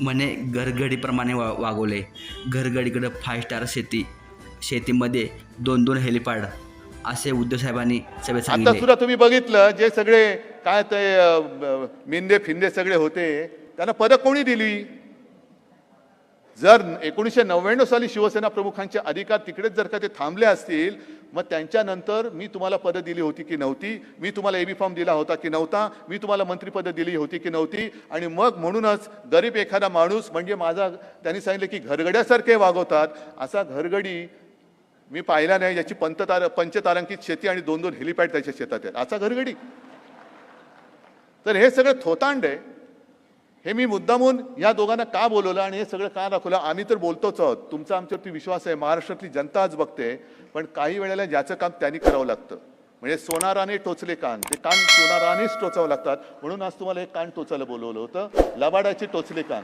म्हणे घरगडीप्रमाणे वा वागवले. घरगडीकडं फाय स्टार शेती शेतीमध्ये दोन दोन हेलिपॅड असे उद्धव साहेबांनी सभेत आता सांगितले. सुद्धा तुम्ही बघितलं जे सगळे काय ते अ, ब- मिंदे फिंदे सगळे होते त्यांना पदं कोणी दिली? जर एकोणीसशे नव्याण्णव साली शिवसेना प्रमुखांचे अधिकार तिकडेच जर का ते थांबले असतील मग त्यांच्यानंतर मी तुम्हाला पदं दिली होती की नव्हती मी तुम्हाला एबी फॉर्म दिला होता की नव्हता मी तुम्हाला मंत्रिपदं दिली होती की नव्हती आणि मग म्हणूनच गरीब एखादा माणूस म्हणजे माझा त्यांनी सांगितलं की घरगड्यासारखे वागवतात असा घरगडी मी पाहिला नाही याची पंततार पंचतारांकित शेती आणि दोन दोन हेलिपॅड त्याच्या शेतात आहेत. असा घरगडी. तर हे सगळं थोतांड आहे. हे मी मुद्दामून या दोघांना का बोलवलं आणि हे सगळं का दाखवलं? आम्ही तर बोलतोच आहोत. तुमचा आमच्यावरती विश्वास आहे. महाराष्ट्रातली जनता आज बघते पण काही वेळेला ज्याचं काम त्यांनी करावं लागतं. म्हणजे सोनाराने टोचले कान. ते कान सोनारानेच टोचावं लागतात. म्हणून आज तुम्हाला एक कान टोचायला बोलवलं होतं. लबाडाचे टोचले कान.